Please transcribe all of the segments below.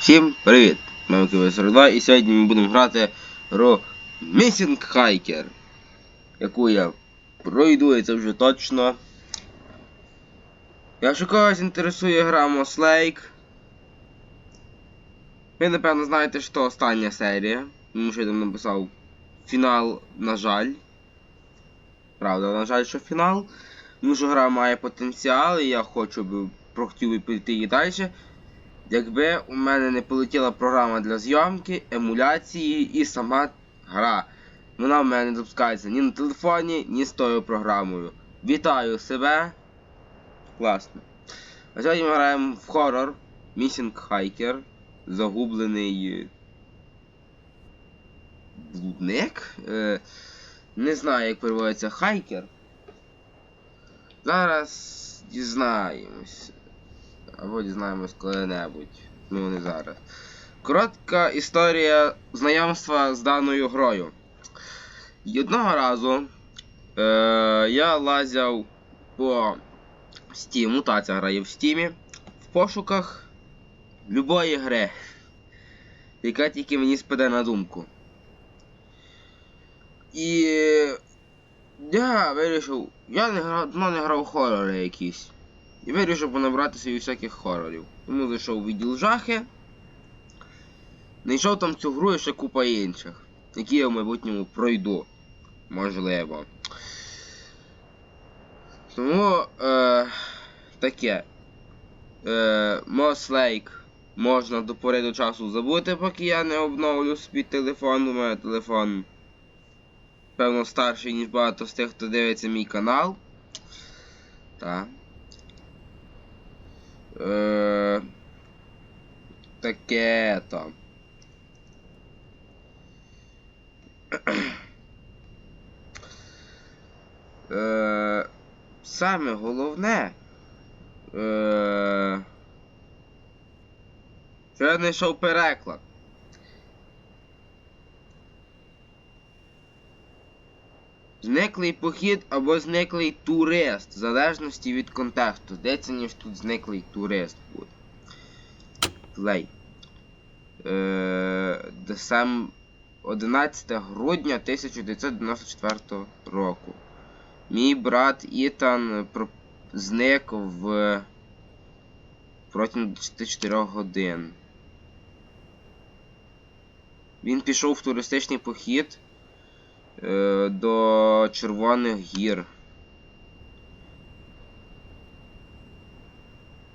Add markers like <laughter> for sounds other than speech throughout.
Всім привіт! Ми Киви 42 і сьогодні ми будемо грати гру Missing Hiker, яку я пройду і це вже точно. Якщо когось інтересує гра Moss Lake, ви напевно знаєте, що остання серія, тому що я там написав фінал, на жаль. Правда, на жаль, що фінал. Тому що гра має потенціал і я хочу би хотів би піти і далі. Якби у мене не полетіла програма для зйомки, емуляції і сама гра. Вона в мене не запускається ні на телефоні, ні з тою програмою. Вітаю себе. Класно. А сьогодні ми граємо в хоррор Missing Hiker. Загублений. Блудник? Е, не знаю, як переводиться хайкер. Зараз дізнаємось. Або дізнаємось коли-небудь. Ну не зараз. Коротка історія знайомства з даною грою. Одного разу е, я лазяв по Steam, та ця гра є в Steam, в пошуках любої гри, яка тільки мені спаде на думку. І я вирішив, я не грав, давно не грав хорори якісь. І вирішив понабрати собі всяких хорорів. Тому зайшов у відділ жахи. Знайшов там цю гру і ще купа інших, які я в майбутньому пройду. Можливо. Тому е, таке. Е, Lake можна до пори до часу забути, поки я не обновлю свій телефон. У мене телефон. Певно старший, ніж багато з тих, хто дивиться мій канал. Так. Е, таке там. Е, саме головне. Е, що я знайшов переклад. Зниклий похід або зниклий турист, в залежності від контексту. Здається, ніж тут зниклий турист буде. Плей. Е, Десем... 11 грудня 1994 року. Мій брат Ітан зник в протягом 24 годин. Він пішов в туристичний похід до Червоних гір.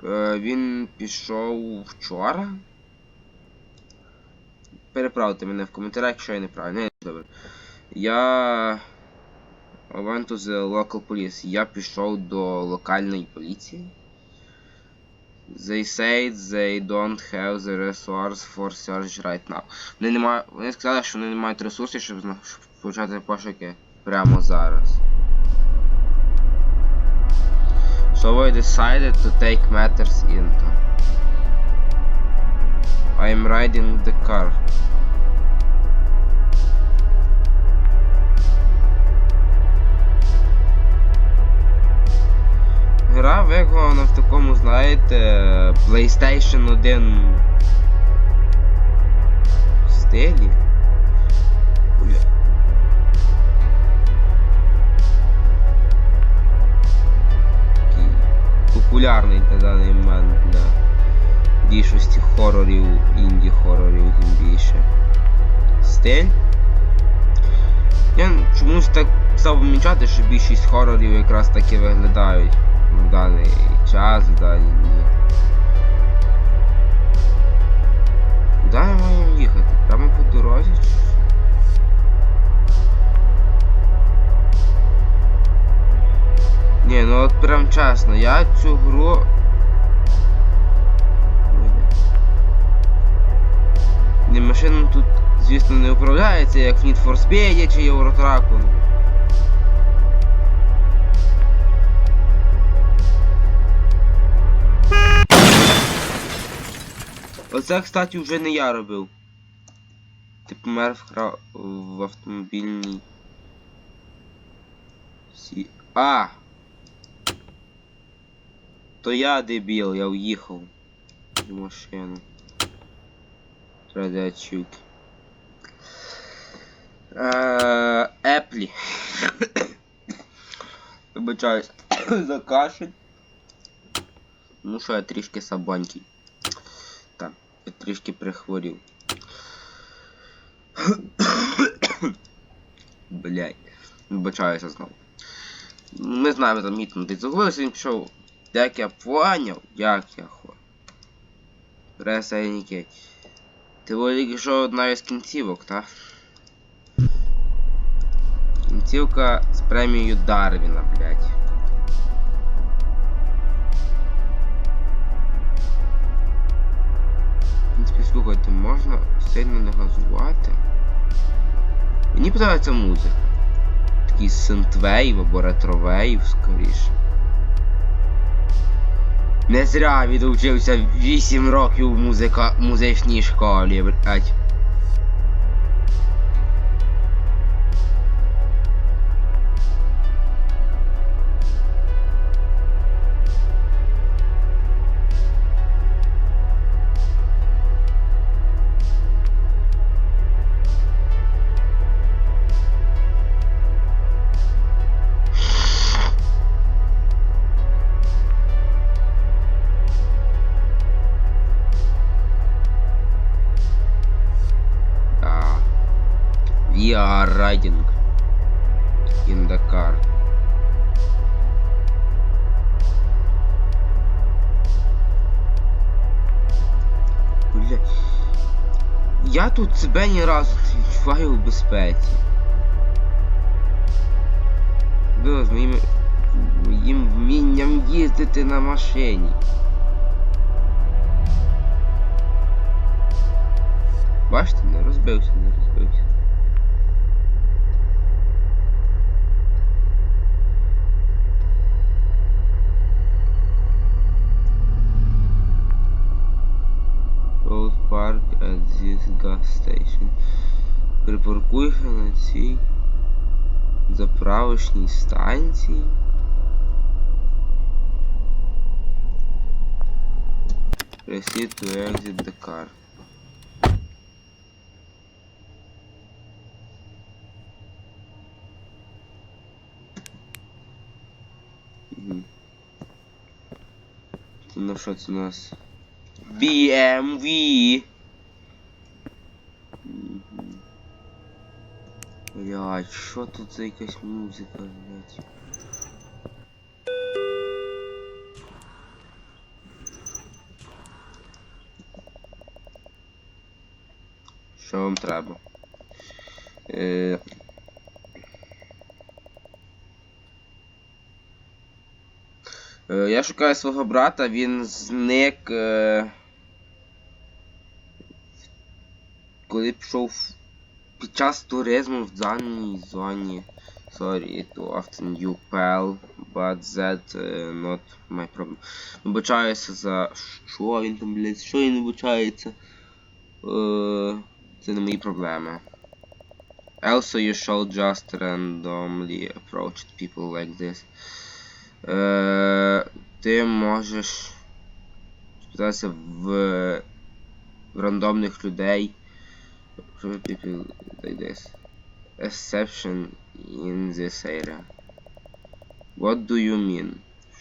Е, він пішов вчора. Переправте мене в коментарях, якщо я не правильно. Не, добре. Я. I went to the local police. Я пішов до локальної поліції. They said they don't have the resource for search right now. Вони, не мають, вони сказали, що вони не мають ресурсів, щоб, зна- щоб почати пошуки прямо зараз. So I decided to take matters into. I'm riding the car. Гра виконана в такому, знаєте, PlayStation 1 стилі. Популярний на даний момент для більшості хорорів, інді-хорорів тим більше. Стиль. Я чомусь так став помічати, що більшість хорорів якраз таки виглядають в даний час, в дані дні. Куди ми маємо їхати? Прямо по дорозі? Ні, ну от прям чесно, я цю гру. Не машина тут, звісно, не управляється, як в Need for Speed чи Євротраку. Оце, кстати, вже не я робив. Ти помер в, хра... в автомобільній. Сі... А! То я дебіл, я уїхав в машину. Ради ачівки. Е, Еплі. Вибачаюсь <coughs> за кашель. Ну що я трішки сабанький. Трішки прихворів. Блять. Вибачаюся знову. Ми знаємо там мітинг десь загубився, він пішов. Як я поняв, як я хо. Пресайники. Ти тільки що одна із кінцівок, так? Кінцівка з премією Дарвіна, блядь. Слухайте, можна сильно не газувати. Мені подобається музика. Такий синтвейв або ретровейв, скоріше. Не зря відучився 8 років в музика... музичній школі, блядь. Я тут себе ні разу не відчуваю в безпеці. Було з моїм, моїм вмінням їздити на машині. Бачите, не розбився, не розбився. Park at this gas station. Припаркуйся на цій заправочній станції. Proceed to exit the car. Мгм. Це на що це у нас? BMW. Блядь, що тут за якась музика, блядь? Що вам треба? Е... Е, Я шукаю свого брата, він зник. Е... Коли пішов під час туризму в даній зоні. Sorry to often you pal, but that uh, not my problem. Вибачаюся за що він там, блядь, що він вибачається. Е, Це не мої проблеми. Also you should just randomly approach people like this. Е, ти можеш спитатися в рандомних людей. People like this. Exception in this area. What do you mean?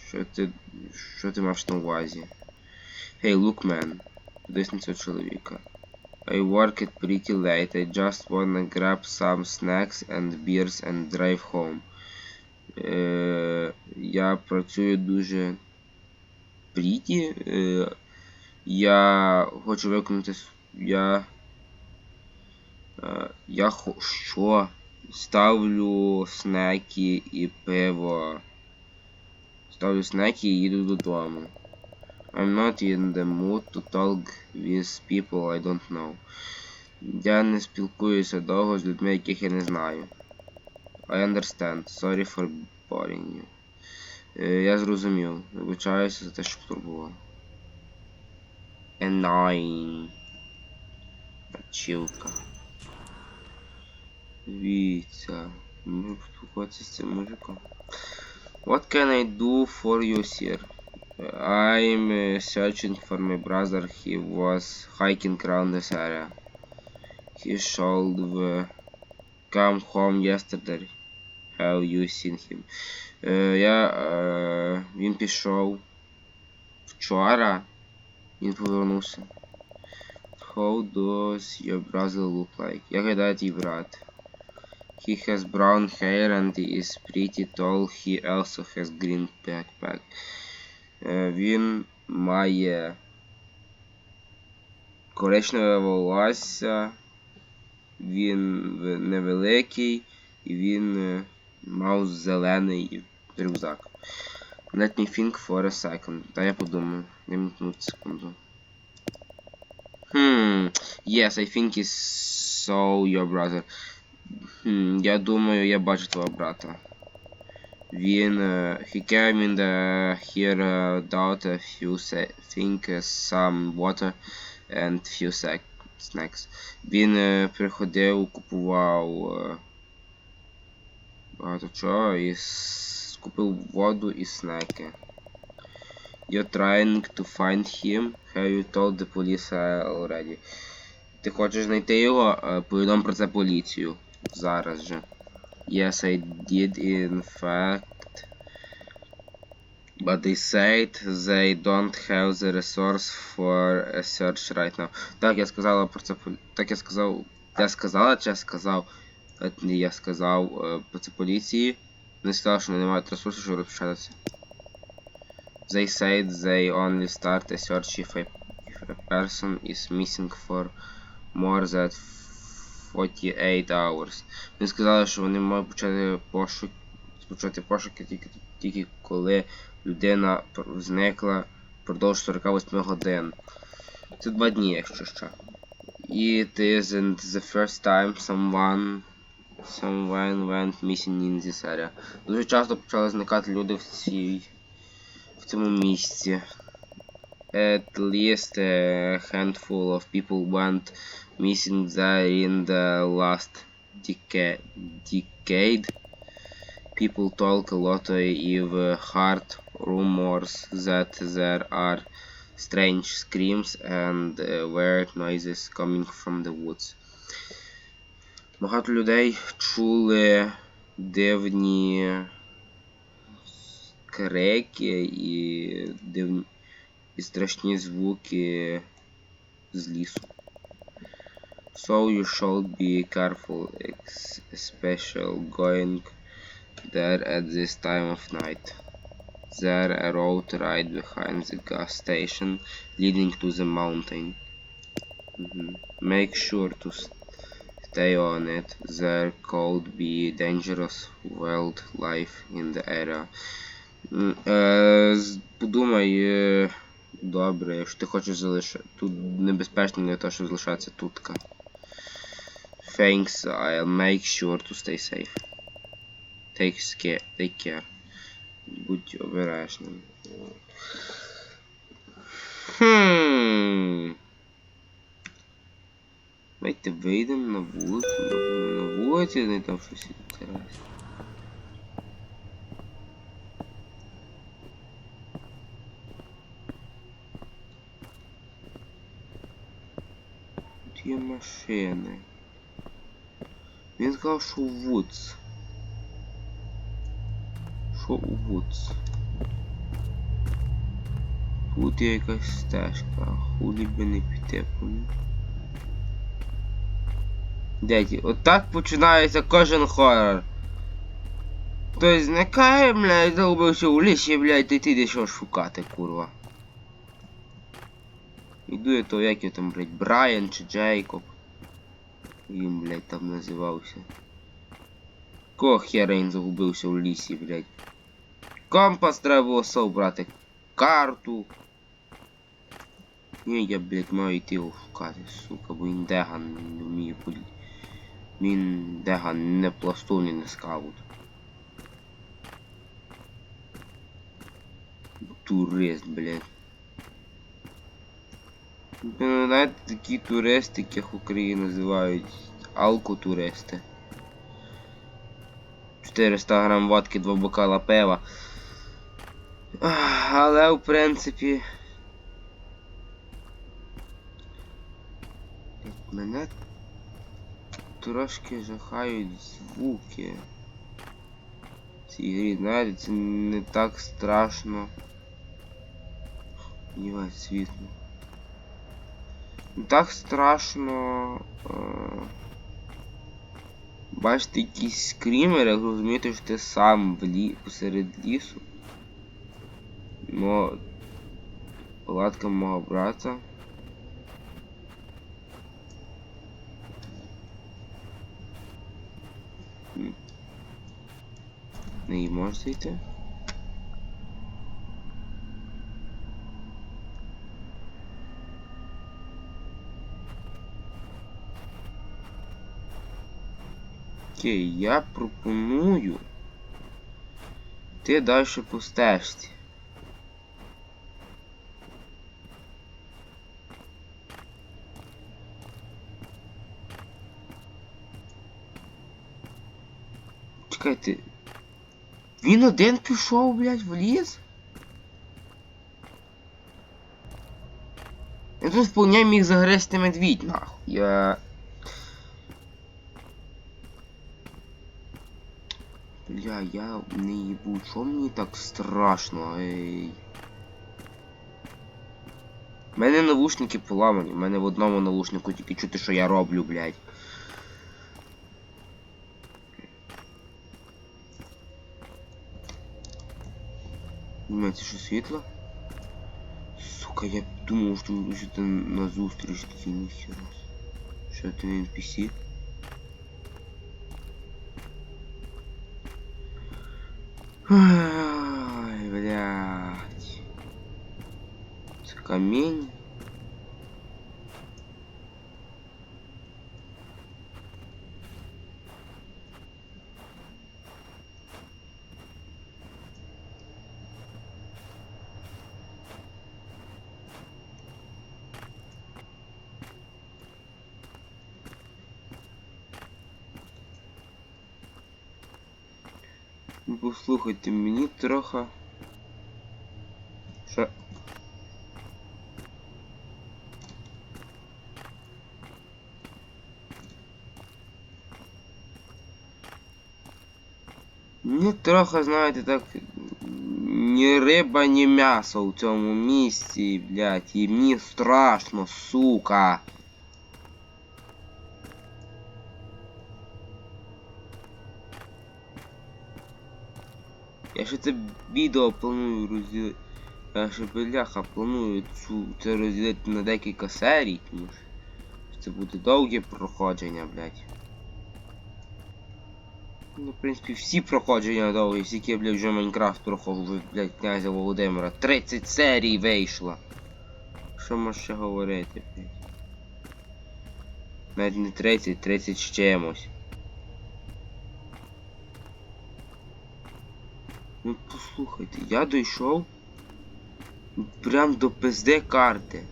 Що ти, що ти маєш на увазі? Hey, look, man. Десь на цього чоловіка. I work it pretty late. I just wanna grab some snacks and beers and drive home. Е, я працюю дуже пріті. Е, я хочу виконати. с- Я. Е, я. Що? Ставлю снеки і пиво. Ставлю снеки і їду додому. I'm not in the mood to talk with people I don't know. Я не спілкуюся довго з людьми, яких я не знаю. I understand. Sorry for boring you. Е, я зрозумів. Вибачаюся за те, що турбував. Annoying. Чілка. Дивіться. Можу поспілкуватися з цим мужиком. What can I do for you, sir? I'm uh, searching for my brother. He was hiking around this area. He should come home yesterday. Have you seen him? Е, я, е, він пішов вчора. Він повернувся. How does your brother look like? Як виглядає твій брат? He has brown hair and is pretty tall. He also has green backpack. Е, він має коричневе волосся. Він невеликий і він е, мав зелений рюкзак. Let me think for a second. Та я подумаю. Дай мені секунду. Hmm. Yes, I think he saw your brother. Hmm, я думаю, я бачу твого брата. Він е, he came in the here uh, a few think some water and few snacks. Він е, приходив, купував е, багато чого і купив воду і снеки. You're trying to find him. Have you told the police already? Ти хочеш знайти його? Е, Повідом про це поліцію. Зараз же. Yes, I did in fact. But they said they don't have the resource for a search right now. Так, я сказала про це Так я сказав. Я сказала, чи я сказав? Е, Я сказав е, про це поліції. Вони сказали, що вони не мають ресурсів, щоб розпочатися. They said they only start a search if a, if a person is missing for more than 48 hours. Вони сказали, що вони можуть почати пошук, почати пошуки тільки, тільки коли людина зникла впродовж 48 годин. Це два дні, якщо що. It isn't the first time someone someone went missing in this area. Дуже часто почали зникати люди в цій в цьому місці. At least a handful of people went missing there in the last deca decade. People talk a lot of hard rumors that there are strange screams and uh, weird noises coming from the woods. Багато людей чули дивні крики і дивні і страшні звуки з лісу. So you should be careful, ex- especially going there at this time of night. There a road right behind the gas station leading to the mountain. Mhm. Make sure to s- stay on it. There could be dangerous wildlife in the area. М, Е, з- подумай, е, добре, якщо ти хочеш залишити. Тут небезпечно для того, щоб залишатися тутка. Thanks, I'll make sure to stay safe. Take care. Take care. Будь обережним. Хм. Давайте вийдемо на вулицю. На вулиці знайдемо щось інтересне. Тут є машини. Він сказав, що Вудс. Що у Вудс? Тут є якась стежка, хулі би не піти по ній. Дяді, отак починається кожен хоррор. Хтось зникає, блядь, долбився у лісі, блядь, і ти йдеш його шукати, курва. Іду я то, як його там, блядь, Брайан чи Джейкоб. Він, блядь, там називався. Кого хера він загубився у лісі, блядь. Компас треба було собрати. Карту. Ні, я, блядь, маю йти його шукати, сука, бо він деган не вміє полі. Він деган не пластун і не скаут. Турист, блядь. Ну, знаєте, такі туристи, яких в Україні називають алкотуристи. 400 грам водки, 2 бокала пива. Але в принципі. Мене трошки жахають звуки. В цій грі, знаєте, це не так страшно. Євай, світло. Так страшно. Е... Бачите якийсь скрімер, як розумієте, що ти сам в лі... посеред лісу. Но палатка мого брата. Не її можеш Окей, я пропоную. Ти далі по стежці. Чекайте. Він один пішов, блядь, в ліс? Я тут вполне міг загрести медвідь, нахуй. Я... Бля, я не їбу, чому мені так страшно, ей. У мене навушники поламані, у мене в одному навушнику тільки чути, що я роблю, блядь. Знімається, що світло? Сука, я думав, що ви на зустріч такі ніхера. Що ти не NPC? Ай, блядь. Це камінь. Ну, Послухайте, мені трохи. Що? Мені трохи, знаєте, так. Ні риба, ні м'ясо у цьому місці, блядь, і мені страшно, сука. Я ще це відео планую розділити. Я ще бляха планую цю це розділити на декілька серій, тому що це буде довге проходження, блядь. Ну, в принципі, всі проходження довгі, всі я, блядь, вже Майнкрафт проходжу, блядь, князя Володимира. 30 серій вийшло. Що можеш ще говорити, блядь? Навіть не 30, 30 з чимось. Ну послухайте, я дійшов прям до пизди карти.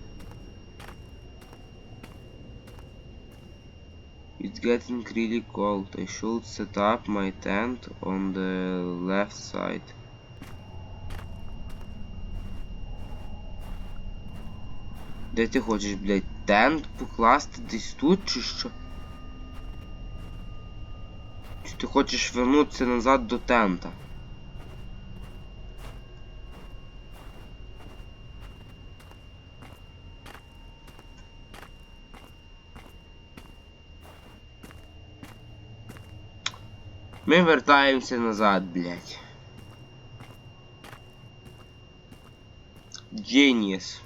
It's getting really cold. I should set up my tent on the left side. Де ти хочеш, блядь, тент покласти десь тут чи що? Чи ти хочеш вернутися назад до тента? Ми вертаємося назад, блядь. Genius.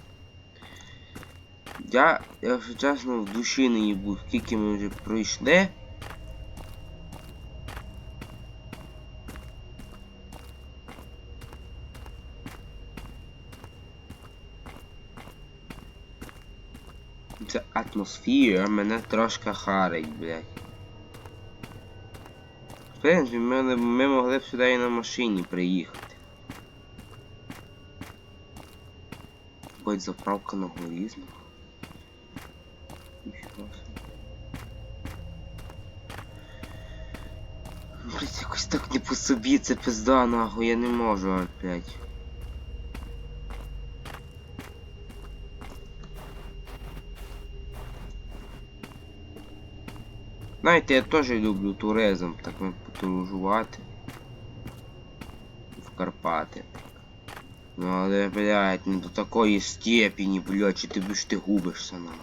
Я, якщо чесно, в душі не їбу, скільки ми вже пройшли. Атмосфера мене трошки харить, блядь. Принципі, ми, ми могли б сюди і на машині приїхати. Будь заправка на горізну. Блять, якось так не по собі, це пизда нахуй, я не можу опять. Знаєте, я теж люблю туризм, так ми подорожувати. В Карпати. Ну але, блядь, не до такої степені, блядь, чи ти ж ти губишся нам.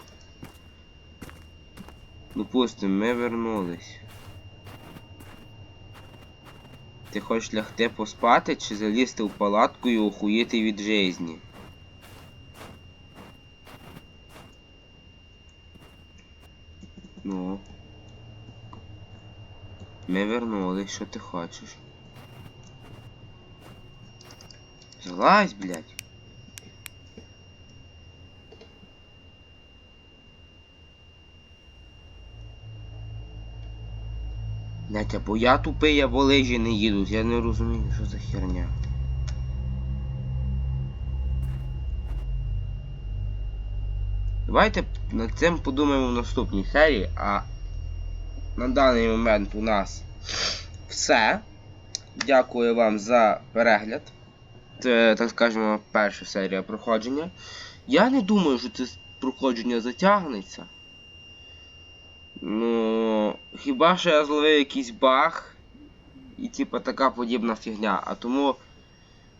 Ну пустим, ми вернулись. Ти хочеш лягти поспати чи залізти в палатку і охуїти від жизни? Ну. Ми вернулись, що ти хочеш? Злазь, блядь. Блядь, або я тупий, або лижі не їдуть. Я не розумію, що за херня. Давайте над цим подумаємо в наступній серії, а на даний момент у нас все. Дякую вам за перегляд. Це, так скажемо, перша серія проходження. Я не думаю, що це проходження затягнеться. Ну, хіба що я зловив якийсь баг і типа така подібна фігня. А тому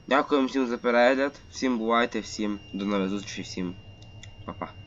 дякую всім за перегляд, всім бувайте, всім до нових зустрічей, всім па-па.